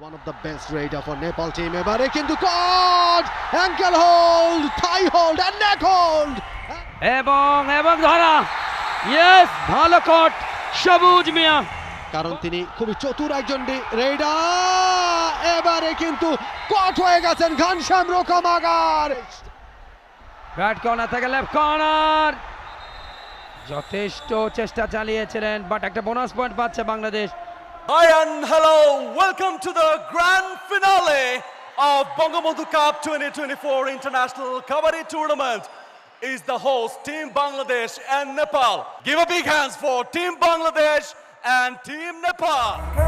One of the best raider for Nepal team এবারে কিন্তু caught ankle hold thigh hold and neck hold এবং এবং ধরা। Yes ভালো কট সবুজ মিয়া। কারণ তিনি খুবই চতুর একজন রেইডার এবারে কিন্তু কট হয়ে গেছেন ঘনশ্যাম রোকামাগার। রাইট কর্নার থেকে লেফট কর্নার যথেষ্ট চেষ্টা চালিয়েছিলেন বাট একটা বোনাস পয়েন্ট পাচ্ছে Bangladesh. Hi and hello, welcome to the grand finale of Bangabandhu Cup 2024 International Kabaddi Tournament. Is the host Team Bangladesh and Nepal. Give a big hands for Team Bangladesh and Team Nepal.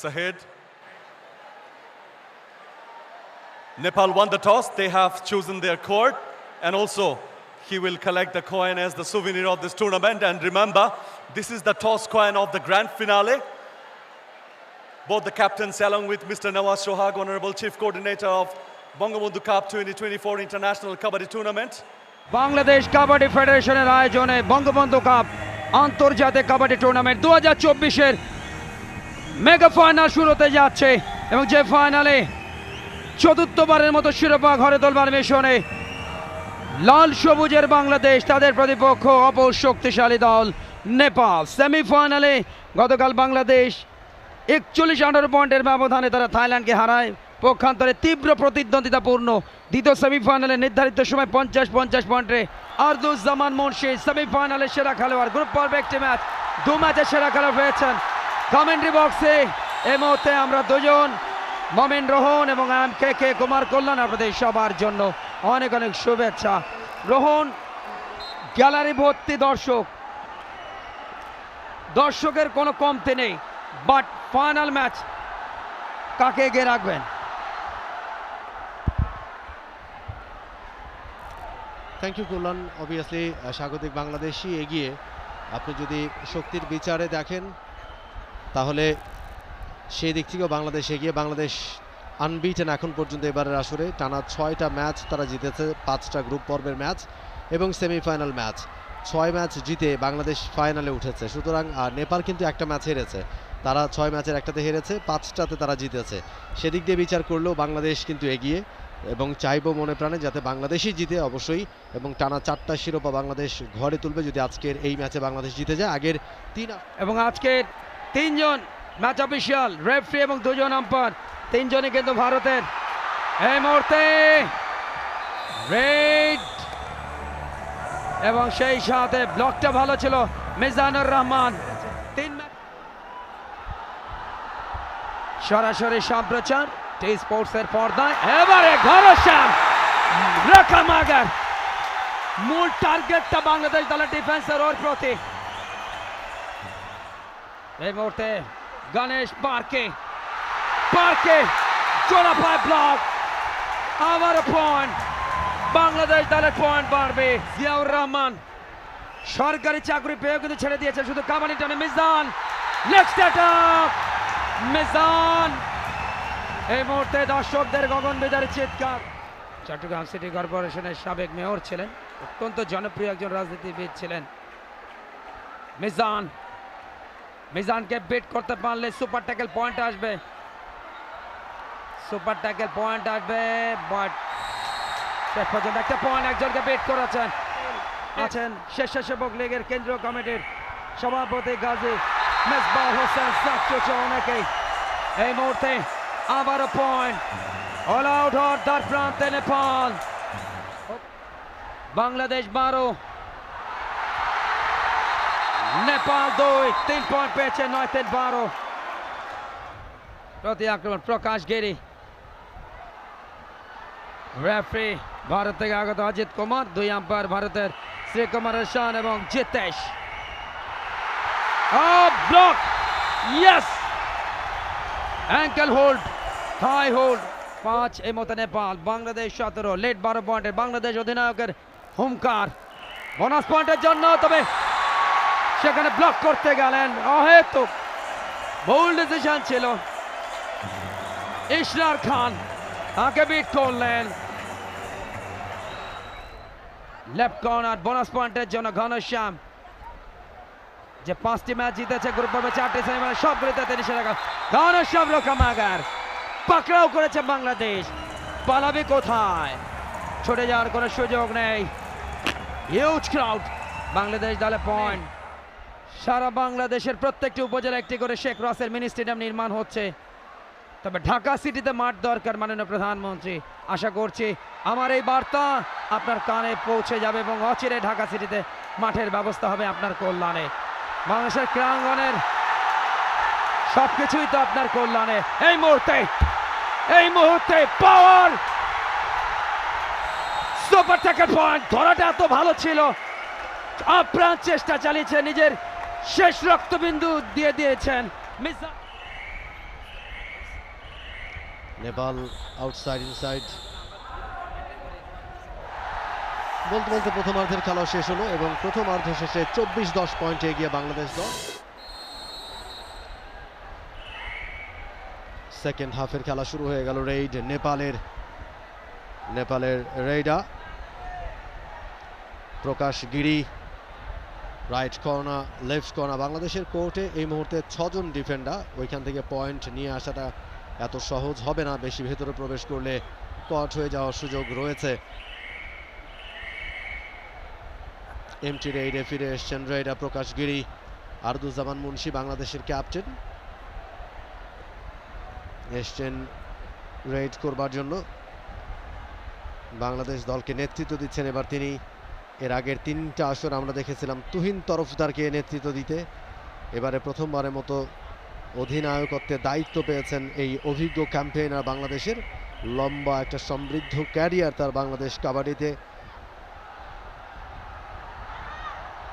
It's ahead. Nepal won the toss. They have chosen their court. And also, he will collect the coin as the souvenir of this tournament. And remember, this is the toss coin of the grand finale. Both the captains, along with Mr. Nawaz Shohag, Honorable Chief Coordinator of Bangabandhu Cup 2024 International Kabaddi Tournament. Bangladesh kabaddi ফেডারেশনের আয়োজনে Bangabandhu cup আন্তর্জাতিক kabaddi tournament দু হাজার চব্বিশের mega final শুরু হতে যাচ্ছে এবং যে ফাইনালে চতুর্থবারের মতো শিরোপা ঘরে তোলবার মিশনে লাল সবুজের বাংলাদেশ, তাদের প্রতিপক্ষ অপর শক্তিশালী দল নেপাল। সেমিফাইনালে গতকাল বাংলাদেশ একচল্লিশ আঠারো পয়েন্টের ব্যবধানে তারা থাইল্যান্ডকে হারায়। পক্ষান্তরে তীব্র প্রতিদ্বন্দ্বিতাপূর্ণ। দ্বিতীয় সেমিফাইনালে নির্ধারিত সময় পঞ্চাশ পঞ্চাশ পয়েন্টে আরদুজ্জামান মুন্সি। সেমিফাইনালে সেরা খেলোয়াড় গ্রুপ পর্বে একটি ম্যাচ দু ম্যাচে সেরা খেলোয়াড় হয়েছেন। কমেন্ট্রি বক্সে এই মুহূর্তে আমরা দুজন, মমিন রোহন এবং এম কে কে কুমার কল্যাণ আপনাদের সবার জন্য অনেক অনেক শুভেচ্ছা। রোহন, গ্যালারি ভর্তি দর্শক। দর্শকের কোনো কমতে নেই বাট ফাইনাল ম্যাচ কাকে এগিয়ে রাখবেন? Thank you Kalyan. অবভিয়াসলি স্বাগতিক বাংলাদেশি এগিয়ে। আপনি যদি শক্তির বিচারে দেখেন তাহলে সেই দিক থেকেও বাংলাদেশ এগিয়ে, বাংলাদেশ আনবিটেন এখন পর্যন্ত এবারের আসরে। টানা ছয়টা ম্যাচ তারা জিতেছে, পাঁচটা গ্রুপ পর্বের ম্যাচ এবং সেমিফাইনাল ম্যাচ। ছয় ম্যাচ জিতে বাংলাদেশ ফাইনালে উঠেছে। সুতরাং আর নেপাল কিন্তু একটা ম্যাচ হেরেছে। তারা ছয় ম্যাচের একটাতে হেরেছে, পাঁচটাতে তারা জিতেছে। সেদিক দিয়ে বিচার করলেও বাংলাদেশ কিন্তু এগিয়ে এবং চাইব মনে প্রাণে যাতে বাংলাদেশই জিতে অবশ্যই এবং টানা চারটা শিরোপা বাংলাদেশ ঘরে তুলবে যদি আজকের এই ম্যাচে বাংলাদেশ জিতে যায়। আগের তিন এবং আজকে তিনজন ম্যাচ অফিসিয়াল রেফারি এবং দুজন আম্পায়ার তিনজনই কিন্তু ভারতের। এই মুহূর্তে রেড এবং সেই সাথে ব্লকটা ভালো ছিল, মিজানুর রহমান। তিন সরাসরি সম্প্রচার টি স্পোর্টসের পর্দায়। এবারে ঘরশ্যাম রাখামাগার মূল টার্গেটটা বাংলাদেশ দলের ডিফেন্সের ওর প্রতি। এই মুহূর্তে গণেশ পার্কে পার্কে চোরা পায় ব্লক। আবার পয়েন্ট বাংলাদেশ দলের পয়েন্ট বাড়বে। জিয়াউর রহমান সরকারি চাকরি পেয়েও কিন্তু ছেড়ে দিয়েছে, শুধু কামানি টানে। মিজান নেক্সট মিজান, এই মুহূর্তে দর্শকদের গগন বিদারি চিৎকার। চট্টগ্রাম সিটি কর্পোরেশনের সাবেক মেয়র ছিলেন, অত্যন্ত জনপ্রিয় একজন রাজনীতিবিদ ছিলেন। মিজান মিজানকে বিট করতে পারলে সুপার ট্যাকেল পয়েন্ট আসবে। সুপার ট্যাকেল পয়েন্ট আসবে বাট শেষ পর্যন্ত একটা পয়েন্ট একজনকে বিট করেছেন। আছেন স্বেচ্ছাসেবক লীগের কেন্দ্রীয় কমিটির সভাপতি গাজী মেজবাহ হোসেন সাকচুচ অনেকেই। এই মুহূর্তে আবারও পয়েন্ট অল আউট হওয়ার দ্বার প্রান্তে নেপাল। বাংলাদেশ বারো নেপাল দুই, তিন পয়েন্ট পেয়েছে নয় তিন বারো। প্রতি আক্রমণ, প্রকাশ গিরি। রেফারি ভারত থেকে আগত অজিত কুমার, দুই আম্পায়ার ভারতের শ্রীকুমার শান এবং Jitesh. Block yes ankle hold thigh hold পাঁচ এই মতো নেপাল, বাংলাদেশ সতেরো লেট বারো পয়েন্টের বাংলাদেশ অধিনায়কের হুমকার বোনাস পয়েন্টের জন্য তবে সেখানে ব্লক করতে গেলেন অহেতুক। ভুল ডিসিশন ছিল। ইশরার খান তাকে বিট করলেন। লেফট কর্নার বোনাস পয়েন্টের জন্য ঘনশ্যাম। যে পাঁচটি ম্যাচ জিতেছে গ্রুপ পর্বে চারটি সেমিফাইনাল সবগুলিতে তিনি সেরা ঘনশ্যাম রোকামাগার, পাকড়াও করেছে বাংলাদেশ। পালাবে কোথায়? ছুটে যাওয়ার কোনো সুযোগ নেই। হিউজ ক্রাউড বাংলাদেশ দলে পয়েন্ট সারা বাংলাদেশের প্রত্যেকটি উপজেলা একটি করে শেখ রাসেল মিনি স্টেডিয়াম নির্মাণ হচ্ছে। তবে ঢাকা সিটিতে মাঠ দরকার মাননীয় প্রধানমন্ত্রী। আশা করছি আমার এই বার্তা আপনার কানে পৌঁছে যাবে এবং অচিরে ঢাকা সিটিতে মাঠের ব্যবস্থা হবে আপনার কল্যাণে। বাংলাদেশের ক্রাঙ্গনের সবকিছুই তো আপনার কল্যাণে। এই মুহূর্তে এই মুহূর্তে পাওয়ার সুপার ট্যাকের পয়েন্ট ধরাটা এত ভালো ছিল। আপ্রাণ চেষ্টা চালিয়েছে নিজের শেষ রক্তবিন্দু দিয়ে দিয়েছেন নেপাল আউটসাইড ইনসাইড বলতে বলতে প্রথমার্ধের খেলা শেষ হলো এবং প্রথমার্ধ শেষে চব্বিশ দশ পয়েন্টে এগিয়ে বাংলাদেশ দল। সেকেন্ড হাফের খেলা শুরু হয়ে গেল রেইড নেপালের নেপালের raider. Prakash Giri right corner, left corner. বাংলাদেশের কোর্টে এই মুহূর্তে ছজন ডিফেন্ডার। ওইখান থেকে পয়েন্ট নিয়ে আসাটা এত সহজ হবে না। বেশি ভেতরে প্রবেশ করলে কট হয়ে যাওয়ার সুযোগ রয়েছে। এমটি রেইডে ফিরে এসছেন রেইডা প্রকাশ গিরি। আরদুজ্জামান মুন্সি বাংলাদেশের ক্যাপ্টেন। এসছেন রেইড করবার জন্য। বাংলাদেশ দলকে নেতৃত্ব দিচ্ছেন এবার তিনি। এর আগের তিনটা আসর আমরা দেখেছিলাম। তুহিন তরফদারকে নেতৃত্ব দিতে। এবারে প্রথমবারের মতো অধিনায়কত্বের দায়িত্ব পেয়েছেন এই অভিজ্ঞ ক্যাম্পেইনার বাংলাদেশের। লম্বা একটা সমৃদ্ধ ক্যারিয়ার তার বাংলাদেশ কাবাডিতে।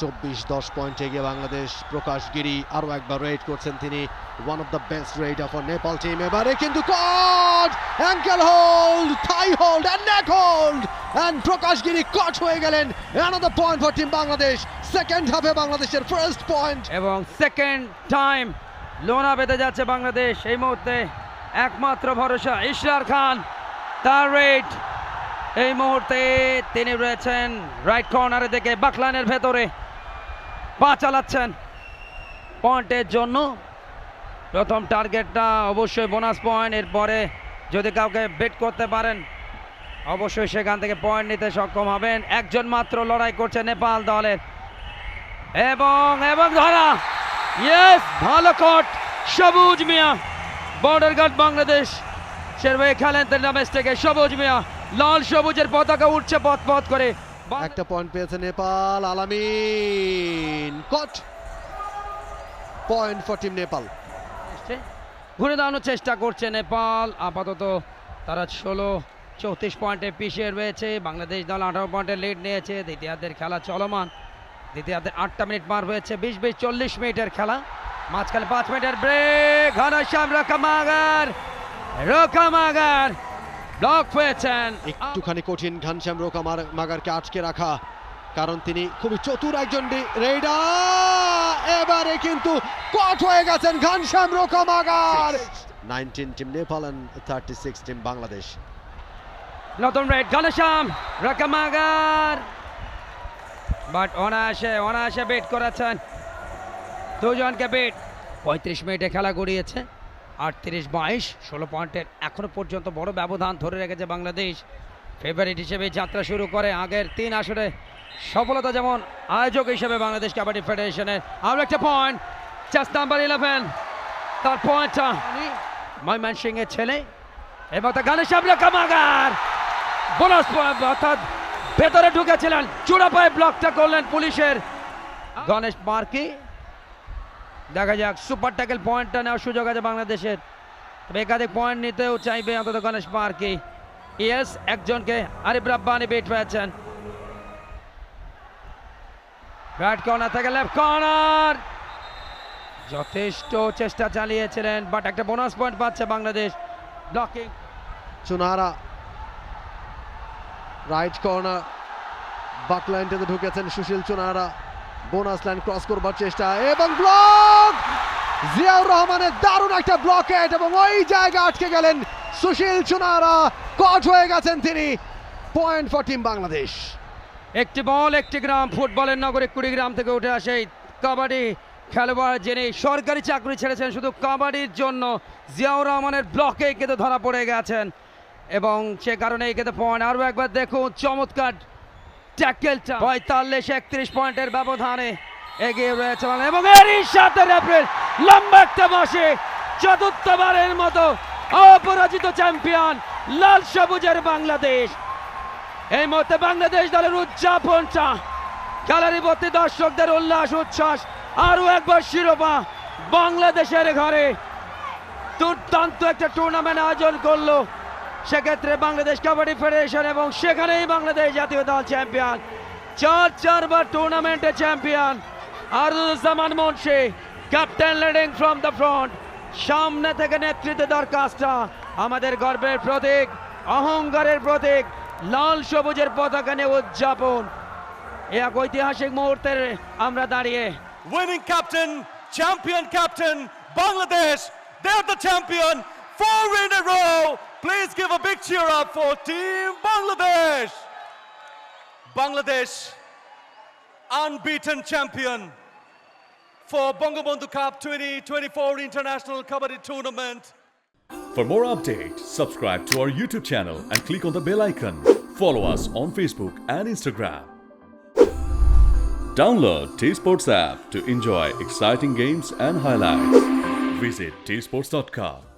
চব্বিশ, দশ পয়েন্ট এগিয়ে বাংলাদেশ। প্রকাশ গিরি আরও একবার রেড করছেন তিনি। One of the best raider for Nepal team এবারে কিন্তু caught ankle hold thigh hold and neck hold and Prakash Giri caught হয়ে গেলেন। Another point for team Bangladesh second হাফে বাংলাদেশের ফার্স্ট পয়েন্ট এবং সেকেন্ড টাইম লোনা বেঁধে যাচ্ছে বাংলাদেশ। এই মুহূর্তে একমাত্র ভরসা ইশরার খান। তার রেট এই মুহূর্তে তিনি রয়েছেন রাইট কর্নারে দিকে বাকলানের ভেতরে। পা চালাচ্ছেন। পয়েন্টের জন্য প্রথম টার্গেটটা অবশ্যই বোনাস পয়েন্ট এরপরে যদি কাউকে বেট করতে পারেন, অবশ্যই সেখান থেকে পয়েন্ট নিতে সক্ষম হবেন। একজন মাত্র লড়াই করছে নেপাল দলের। এবং এবং ধরা। ইয়েস ভালো caught Sabuj Mia border guard Bangladesh. সেরবে খেলেন তেনামেস থেকে। সবুজ মিয়া, লাল সবুজের পতাকা উঠছে পথ পথ করে। একটা পয়েন্ট পেয়েছে Nepal Alamin. Caught. Point for team Nepal. ঘুরে দাঁড়ানোর চেষ্টা করছে নেপাল। আপাতত তারা ষোলো চৌত্রিশ পয়েন্টে পিছিয়ে রয়েছে। বাংলাদেশ দল আঠারো পয়েন্টে লিড নিয়েছে। দ্বিতীয়ার্ধের খেলা চলমান। দ্বিতীয়ার্ধের আটটা মিনিট পার হয়েছে। বিশ বিশ চল্লিশ মিনিটের খেলা। মাঝখানে পাঁচ মিনিটের ব্রেক ঘনশ্যাম রকমাগার। রকমাগার ব্লক হয়েছেন। একটুখানি কঠিন ঘনশ্যাম রোকামার মাগারকে আটকে রাখা কারণ তিনি খুবই চতুর একজন রেডার এবারে কিন্তু কট হয়ে গেছেন Ghanshyam Rokamagar nineteen team Nepal and thirty six team Bangladesh নতুন রেড ঘনশ্যাম রকমাগার বাট অনায়াসে অনায়াসে বেট করেছেন। দুজনকে বেট পঁয়ত্রিশ মিনিটে খেলা গড়িয়েছে। আটত্রিশ বাইশ, ষোলো পয়েন্টের এখনও পর্যন্ত বড় ব্যবধান ধরে রেখেছে বাংলাদেশ। ফেভারিট হিসেবে যাত্রা শুরু করে আগের তিন আসরে। সফলতা যেমন আয়োজক হিসেবে বাংলাদেশ কাবাডি ফেডারেশনের। আরও একটা পয়েন্ট চার নাম্বার ইলেভেন তার পয়েন্টটা ময়মান সিং এর ছেলে এবং তা গণেশ কামাগার। বোনাস অর্থাৎ ভেতরে ঢুকেছিলেন চূড়া পায়ে ব্লকটা করলেন পুলিশের। গণেশ মার্কি দেখা যাক, সুপার ট্যাকেল পয়েন্টটা নেওয়ার সুযোগ আছে বাংলাদেশের। তবে একাধিক পয়েন্ট নিতেও চাইবে অন্তত গণেশ মার্কি ইয়েস, একজনকে আরিফ রাব্বানি বেট পেয়েছেন। রাইট কর্নার থেকে লেফট কর্নার যথেষ্ট চেষ্টা চালিয়েছিলেন বাট একটা বোনাস পয়েন্ট পাচ্ছে Bangladesh. Blocking Chunara. Right corner বাকলাইনটাতে ঢুকেছেন Sushil Chunara. Bonus line cross করবার চেষ্টা এবং ব্লক! জিয়াউর রহমানের দারুণ একটা ব্লকেট এবং ওই জায়গা আটকে গেলেন সুশীল চুনারা। কট হয়ে গেছেন তিনি। পয়েন্ট ফর টিম বাংলাদেশ একটি বল, একটি গ্রাম। ফুটবলের নগরে কুড়িগ্রাম থেকে উঠে আসে কাবাডি খেলোয়াড় যিনি সরকারি চাকরি ছেড়েছেন শুধু কাবাডির জন্য। জিয়াউর রহমানের ব্লকে কিন্তু ধরা পড়ে গেছেন এবং সে কারণে এই কিন্তু পয়েন্ট আরও একবার দেখুন, চমৎকার ট্যাকেলটা পঁয়তাল্লিশ, একত্রিশ পয়েন্টের ব্যবধানে এগিয়ে রয়েছে এবং এরই সাথে এপ্রিল লম্বা একটা মাসে চতুর্থবারের মতো অপরাজিত চ্যাম্পিয়ন লাল সবুজের বাংলাদেশ। এই মুহূর্তে বাংলাদেশ দলের উদযাপনটা। গ্যালারি ভর্তি দর্শকদের উল্লাস, উচ্ছ্বাস, আরও একবার শিরোপা বাংলাদেশের ঘরে। দুর্দান্ত একটা টুর্নামেন্ট আয়োজন করল সেক্ষেত্রে বাংলাদেশ কাবাডি ফেডারেশন এবং সেখানেই বাংলাদেশ জাতীয় দল চ্যাম্পিয়ন চার চারবার টুর্নামেন্টে champion Aruzzaman Munshi captain leading from the front সামনে থেকে নেতৃত্ব দরখাস্তা আমাদের গর্বের প্রতীক অহংকারের প্রতীক লাল সবুজের পতাকা নিয়ে উদযাপন এক ঐতিহাসিক মুহূর্তে আমরা দাঁড়িয়ে Winning captain, champion captain, Bangladesh. They're the champion. Four in a row. Please give a big cheer up for Team Bangladesh. Bangladesh, unbeaten champion for Bangabandhu Cup 2024 International Kabaddi Tournament. For more updates, subscribe to our YouTube channel and click on the bell icon. Follow us on Facebook and Instagram. Download T Sports app to enjoy exciting games and highlights. Visit tsports.com.